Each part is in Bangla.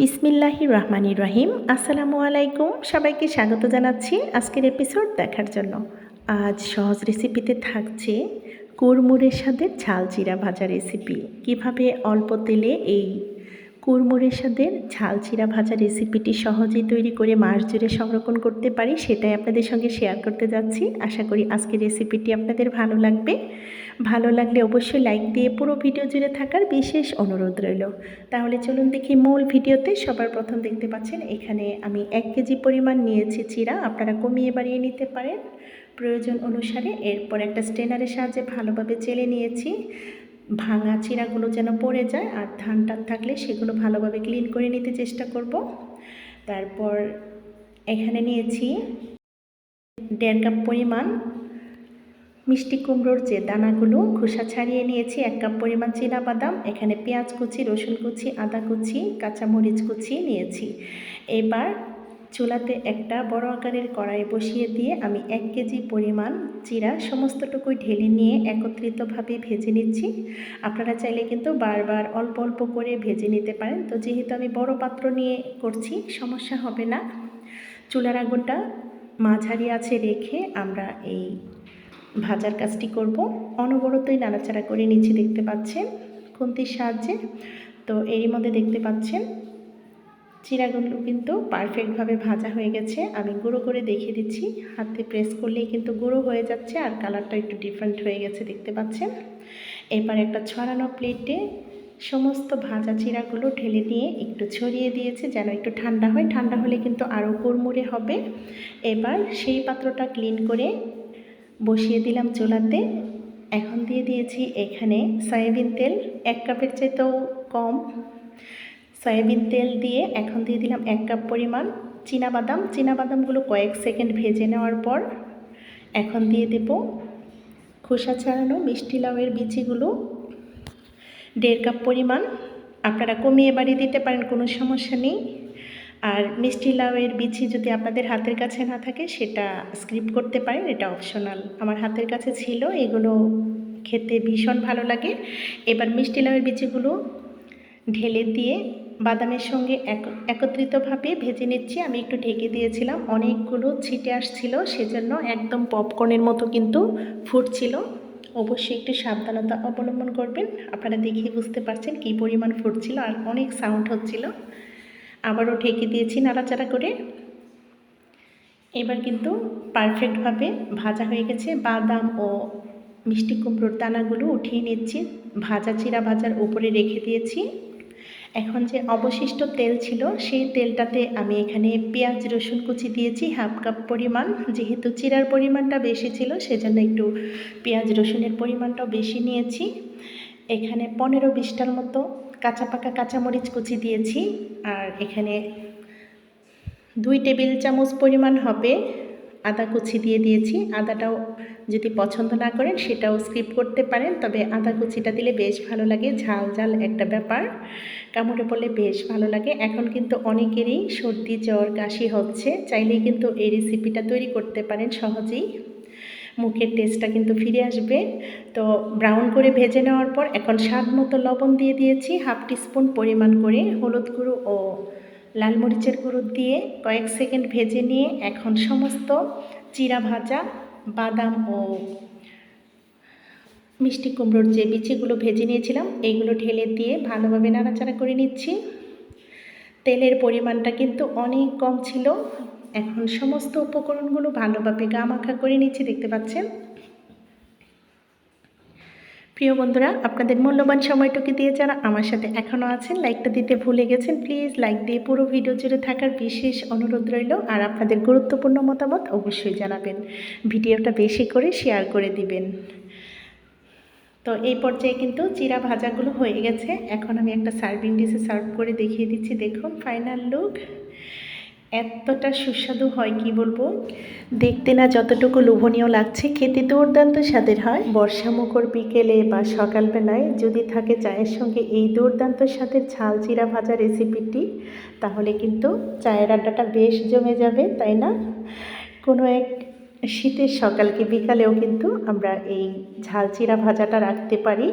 বিসমিল্লাহি রহমান রহিম। আসসালামু আলাইকুম। সবাইকে স্বাগত জানাচ্ছি আজকের এপিসোড দেখার জন্য। আজ সহজ রেসিপিতে থাকছে কুরমুরের সাথে ঝাল চিরা ভাজা রেসিপি। কীভাবে অল্প তেলে এই কুরমুরের সাথে ঝাল চিরা ভাজা রেসিপিটি সহজেই তৈরি করে মাস জুড়ে সংরক্ষণ করতে পারি, সেটাই আপনাদের সঙ্গে শেয়ার করতে যাচ্ছি। আশা করি আজকের রেসিপিটি আপনাদের ভালো লাগবে। ভালো লাগলে অবশ্যই লাইক দিয়ে পুরো ভিডিও জুড়ে থাকার বিশেষ অনুরোধ রইল। তাহলে চলুন দেখি মূল ভিডিওতে সবার প্রথম দেখতে পাচ্ছেন, এখানে আমি এক কেজি পরিমাণ নিয়েছি চিরা আপনারা কমিয়ে বাড়িয়ে নিতে পারেন। প্রয়োজন অনুসারে এরপর একটা স্টেনারের সাহায্যে ভালোভাবে চেলে নিয়েছি। ভাঙা চিরাগুলো যেন পড়ে যায় আর ধান টান থাকলে সেগুলো ভালোভাবে ক্লিন করে নিতে চেষ্টা করব। তারপর এখানে নিয়েছি দেড় কাপ পরিমাণ মিষ্টি কুমড়োর যে দানাগুলো, খোসা ছাড়িয়ে নিয়েছি এক কাপ পরিমাণ বাদাম এখানে পেঁয়াজ কুচি, রসুন কুচি, আদা কুচি, কাঁচামরিচ কুচি নিয়েছি। এবার চুলাতে একটা বড় আকারের কড়াই বসিয়ে দিয়ে আমি এক কেজি পরিমাণ চিরা সমস্তটুকুই ঢেলে নিয়ে একত্রিতভাবে ভেজে নিচ্ছি। আপনারা চাইলে কিন্তু বারবার অল্প অল্প করে ভেজে নিতে পারেন। তো যেহেতু আমি বড় পাত্র নিয়ে করছি, সমস্যা হবে না। চুলার আগুনটা মাঝারি আছে রেখে আমরা এই ভাজার কাজটি করব। অনবরতই নাড়াচাড়া করে নিচে দেখতে পাচ্ছেন খুন্তির সাহায্যে। তো এরই মধ্যে দেখতে পাচ্ছেন চিরাগুলো কিন্তু পারফেক্টভাবে ভাজা হয়ে গেছে। আমি গুঁড়ো করে দেখিয়ে দিচ্ছি। হাতে প্রেস করলেই কিন্তু গুঁড়ো হয়ে যাচ্ছে আর কালারটা একটু ডিফারেন্ট হয়ে গেছে দেখতে পাচ্ছেন। এবার একটা ছড়ানো প্লেটে সমস্ত ভাজা চিরাগুলো ঢেলে নিয়ে একটু ছড়িয়ে দিয়েছে যেন একটু ঠান্ডা হয়। ঠান্ডা হলে কিন্তু আরও কুড়মুড়ে হবে। এবার সেই পাত্রটা ক্লিন করে বসিয়ে দিলাম চুলাতে। এখন দিয়ে দিয়েছি এখানে সয়াবিন তেল। এক কাপের চাইতেও কম। সয়াবিন তেল দিয়ে এখন দিয়ে দিলাম এক কাপ পরিমাণ বাদাম বাদামগুলো কয়েক সেকেন্ড ভেজে নেওয়ার পর এখন দিয়ে দেব খোসা ছাড়ানো মিষ্টি লাউয়ের বিচিগুলো। দেড় কাপ পরিমাণ। আপনারা কমিয়ে বাড়িয়ে দিতে পারেন, কোনো সমস্যা নেই। আর মিষ্টি লাউয়ের বিচি যদি আপনাদের হাতের কাছে না থাকে, সেটা স্ক্রিপ করতে পারেন, এটা অপশনাল। আমার হাতের কাছে ছিল, এগুলো খেতে ভীষণ ভালো লাগে। এবার মিষ্টি লাউয়ের বিচিগুলো ঢেলে দিয়ে বাদামের সঙ্গে একত্রিতভাবে ভেজে নিচ্ছি। আমি একটু ঢেকে দিয়েছিলাম। অনেকগুলো ছিটে আসছিল, সেজন্য একদম পপকর্নের মতো কিন্তু ফুটছিল। অবশ্যই একটু সাবধানতা অবলম্বন করবেন। আপনারা দেখিয়ে বুঝতে পারছেন কী পরিমাণ ফুটছিল আর অনেক সাউন্ড হচ্ছিল। আবারও ঢেকে দিয়েছি নাড়াচাড়া করে। এবার কিন্তু পারফেক্টভাবে ভাজা হয়ে গেছে। বাদাম ও মিষ্টি কুমড়োর দানাগুলো উঠিয়ে নিচ্ছি। ভাজা চিরা ভাজার উপরে রেখে দিয়েছি। এখন যে অবশিষ্ট তেল ছিল, সেই তেলটাতে আমি এখানে পেঁয়াজ, রসুন কুচি দিয়েছি, হাফ কাপ পরিমাণ। যেহেতু চিরার পরিমাণটা বেশি ছিল, সেজন্য একটু পেঁয়াজ, রসুনের পরিমাণটাও বেশি নিয়েছি। এখানে পনেরো বিশটার মতো কাঁচা পাকা কাঁচামরিচ কুচি দিয়েছি। আর এখানে দুই টেবিল চামচ পরিমাণ হবে আদা কুচি দিয়ে দিয়েছি। আদাটাও যদি পছন্দ না করেন সেটাও স্কিপ করতে পারেন। তবে আদা কুচিটা দিলে বেশ ভালো লাগে, ঝাল ঝাল একটা ব্যাপার। কামড়ে বলে বেশ ভালো লাগে। এখন কিন্তু অনেকেরই সর্দি, জ্বর, কাশি হচ্ছে। চাইলেই কিন্তু এই রেসিপিটা তৈরি করতে পারেন সহজেই। মুখের টেস্টটা কিন্তু ফিরে আসবে। তো ব্রাউন করে ভেজে নেওয়ার পর এখন স্বাদ মতো লবণ দিয়ে দিয়েছি। হাফ টিস্পুন পরিমাণ করে হলুদ গুঁড়ো ও লাল মরিচের গুঁড়ো দিয়ে কয়েক সেকেন্ড ভেজে নিয়ে এখন সমস্ত চিরা ভাজা, বাদাম ও মিষ্টি কুমড়োর যে বিচিগুলো ভেজে নিয়েছিলাম, এইগুলো ঢেলে দিয়ে ভালোভাবে নাড়াচাড়া করে নিচ্ছি। তেলের পরিমাণটা কিন্তু অনেক কম ছিল। এখন সমস্ত উপকরণগুলো ভালোভাবে গা মাখা করে নিচ্ছি, দেখতে পাচ্ছেন? প্রিয় বন্ধুরা, আপনাদের মূল্যবান সময়টুকু দিয়ে যারা আমার সাথে এখনও আছেন, লাইকটা দিতে ভুলে গেছেন, প্লিজ লাইক দিয়ে পুরো ভিডিও জুড়ে থাকার বিশেষ অনুরোধ রইল আর আপনাদের গুরুত্বপূর্ণ মতামত অবশ্যই জানাবেন। ভিডিওটা বেশি করে শেয়ার করে দিবেন। তো এই পর্যায়ে কিন্তু চিরা ভাজাগুলো হয়ে গেছে। এখন আমি একটা সার্ভিং ডিশে সার্ভ করে দেখিয়ে দিচ্ছি। দেখুন, ফাইনাল লুক। এতটা সুস্বাদু হয়, কি বলব? দেখতে না যতটুকু লোভনীয় লাগছে, খেতে দুর্দান্ত স্বাদের হয়। বর্ষা মুখর বিকেলে বা সকালবেলায় যদি থাকে চায়ের সঙ্গে এই দুর্দান্ত স্বাদের ঝাল জিরা ভাজা রেসিপিটি, তাহলে কিন্তু চায়ের আড্ডাটা বেশ জমে যাবে, তাই না? কোনো এক শীতের সকালকে বিকালেও কিন্তু আমরা এই ঝাল চিরা ভাজাটা রাখতে পারি।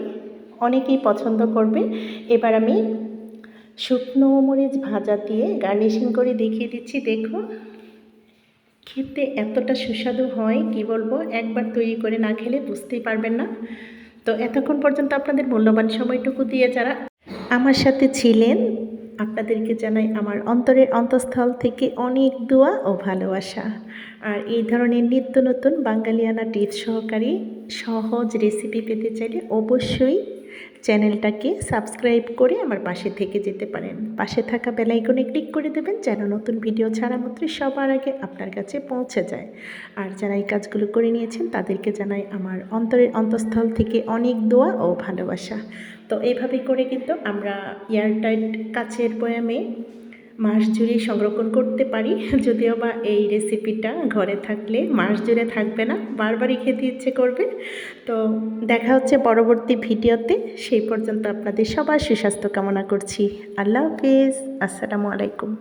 অনেকেই পছন্দ করবে। এবার আমি শুকনো মরিচ ভাজা দিয়ে গার্নিশিং করে দেখিয়ে দিচ্ছি। দেখুন, খেতে এতটা সুস্বাদু হয়, কি বলব? একবার তৈরি করে না খেলে বুঝতেই পারবেন না। তো এতক্ষণ পর্যন্ত আপনাদের মূল্যবান সময়টুকু দিয়ে যারা আমার সাথে ছিলেন, আপনাদেরকে জানাই আমার অন্তরের অন্তঃস্থল থেকে অনেক দোয়া ও ভালোবাসা। আর এই ধরনের নিত্য নতুন বাঙালিয়ানা টিপস সহকারী সহজ রেসিপি পেতে চাইলে অবশ্যই চ্যানেলটাকে সাবস্ক্রাইব করে আমার পাশে থেকে যেতে পারেন। পাশে থাকা বেলাইকনে ক্লিক করে দেবেন যেন নতুন ভিডিও ছাড়া মাত্র সবার আগে আপনার কাছে পৌঁছে যায়। আর যারা এই কাজগুলো করে নিয়েছেন, তাদেরকে জানাই আমার অন্তরের অন্তঃস্থল থেকে অনেক দোয়া ও ভালোবাসা। তো এইভাবে করে কিন্তু আমরা এয়ারটাইট কাছের বয়ামে মাস জুড়ে সংরক্ষণ করতে পারি। যদিও বা এই রেসিপিটা ঘরে থাকলে মাস জুড়ে থাকবে না, বারবারই খেতে ইচ্ছে করবে। তো দেখা হচ্ছে পরবর্তী ভিডিওতে। সেই পর্যন্ত আপনাদের সবার সুস্বাস্থ্য কামনা করছি। আল্লাহ হাফিজ। আসসালামু আলাইকুম।